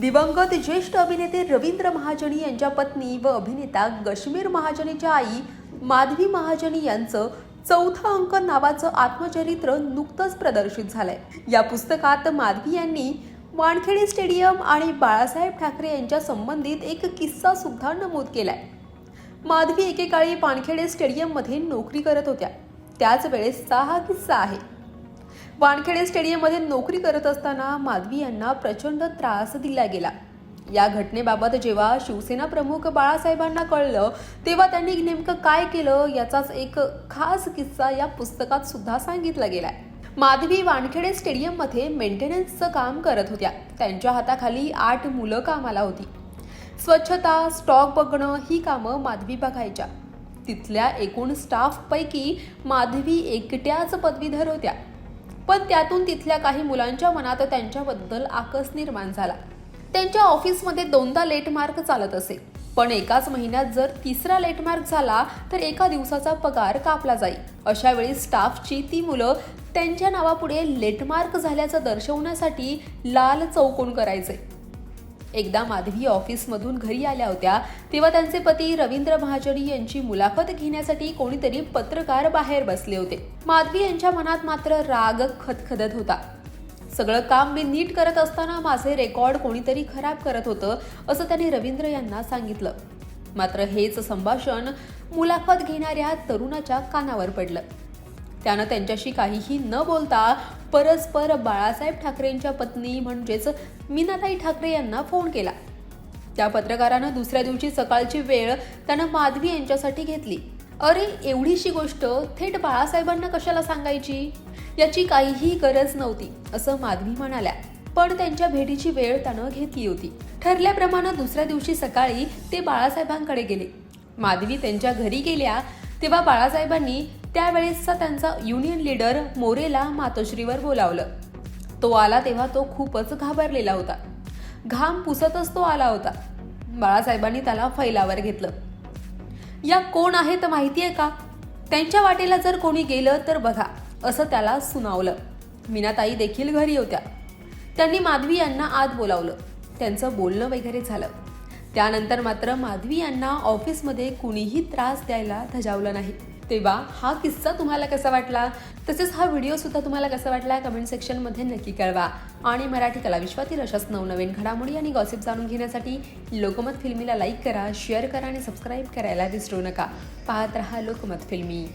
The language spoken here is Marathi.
दिवंगत ज्येष्ठ अभिनेते रवींद्र महाजनी यांच्या पत्नी व अभिनेता गश्मीर महाजनीच्या आई माधवी महाजनी यांचं चौथा अंक नावाचं आत्मचरित्र नुकतंच प्रदर्शित झालंय. या पुस्तकात माधवी यांनी वानखेडे स्टेडियम आणि बाळासाहेब ठाकरे यांच्या संबंधित एक किस्सा सुद्धा नमूद केलाय. माधवी एकेकाळी पानखेडे स्टेडियममध्ये नोकरी करत होत्या. त्याच वेळेस हा किस्सा आहे वानखेडे स्टेडियममध्ये नोकरी करत असताना माधवी यांना प्रचंड त्रास दिला गेला. या घटनेबाबत जेव्हा शिवसेना प्रमुख बाळासाहेबांना कळलं तेव्हा त्यांनी नेमकं काय केलं याचाच एक खास किस्सा या पुस्तकात सुद्धा सांगितला गेलाय. माधवी वानखेडे स्टेडियममध्ये मेंटेनन्सचं काम करत होत्या. त्यांच्या हाताखाली आठ मुलं कामाला होती. स्वच्छता स्टॉक बघणं ही कामं माधवी बघायच्या. तिथल्या एकूण स्टाफपैकी माधवी एकट्याच पदवीधर होत्या. पण त्यातून तिथल्या काही मुलांच्या मनात त्यांच्याबद्दल आकस निर्माण झाला. त्यांच्या ऑफिसमध्ये दोनदा लेट मार्क चालत असे. पण एकाच महिन्यात जर तिसरा लेट मार्क झाला तर एका दिवसाचा पगार कापला जाईल अशा वेळी स्टाफची ती मुलं त्यांच्या नावापुढे लेटमार्क झाल्याचं दर्शवण्यासाठी लाल चौकोन करायचे. एकदा माधवी ऑफिसमधून घरी आल्या होत्या तेव्हा त्यांचे पती रवींद्र महाजनी यांची मुलाखत घेण्यासाठी कोणीतरी पत्रकार बाहेर बसले होते. माधवी यांच्या मनात मात्र राग खदखदत होता. सगळं काम मी नीट करत असताना माझे रेकॉर्ड कोणीतरी खराब करत होतं असं त्यांनी रवींद्र यांना सांगितलं. मात्र हेच संभाषण मुलाखत घेणाऱ्या तरुणाच्या कानावर पडलं. त्यानं त्यांच्याशी काहीही न बोलता परस्पर बाळासाहेब ठाकरेंच्या पत्नी म्हणजेच मीनाताई ठाकरे यांना फोन केला. त्या पत्रकारानं दुसऱ्या दिवशी सकाळची वेळ त्यानं माधवी यांच्यासाठी घेतली. अरे एवढीशी गोष्ट थेट बाळासाहेबांना कशाला सांगायची? याची काहीही गरज नव्हती असं माधवी म्हणाल्या. पण त्यांच्या भेटीची वेळ त्यानं घेतली होती. ठरल्याप्रमाणे दुसऱ्या दिवशी सकाळी ते बाळासाहेबांकडे गेले. माधवी त्यांच्या घरी गेल्या तेव्हा बाळासाहेबांनी त्यावेळेसचा त्यांचा युनियन लीडर मोरेला मातोश्रीवर बोलावलं. तो आला तेव्हा तो खूपच घाबरलेला होता. घाम पुसतच तो आला होता. बाळासाहेबांनी त्याला फैलावर घेतलं. या कोण आहेत माहिती आहे का? त्यांच्या वाटेला जर कोणी गेलं तर बघा असं त्याला सुनावलं. मीनाताई देखील घरी होत्या. त्यांनी माधवी यांना आत बोलावलं. त्यांचं बोलणं वगैरे झालं. त्यानंतर मात्र माधवी यांना ऑफिसमध्ये कुणीही त्रास द्यायला धजावलं नाही. तेव्हा हा किस्सा तुम्हाला कसा वाटला? तसेच हा व्हिडिओ सुद्धा तुम्हाला कसा वाटला? कमेंट सेक्शनमध्ये नक्की कळवा. आणि मराठी कला विश्वातील अशाच नवनवीन घडामोडी आणि गॉसिप जाणून घेण्यासाठी लोकमत फिल्मीला लाईक करा शेअर करा आणि सबस्क्राईब करायला विसरू नका. पाहत रहा लोकमत फिल्मी.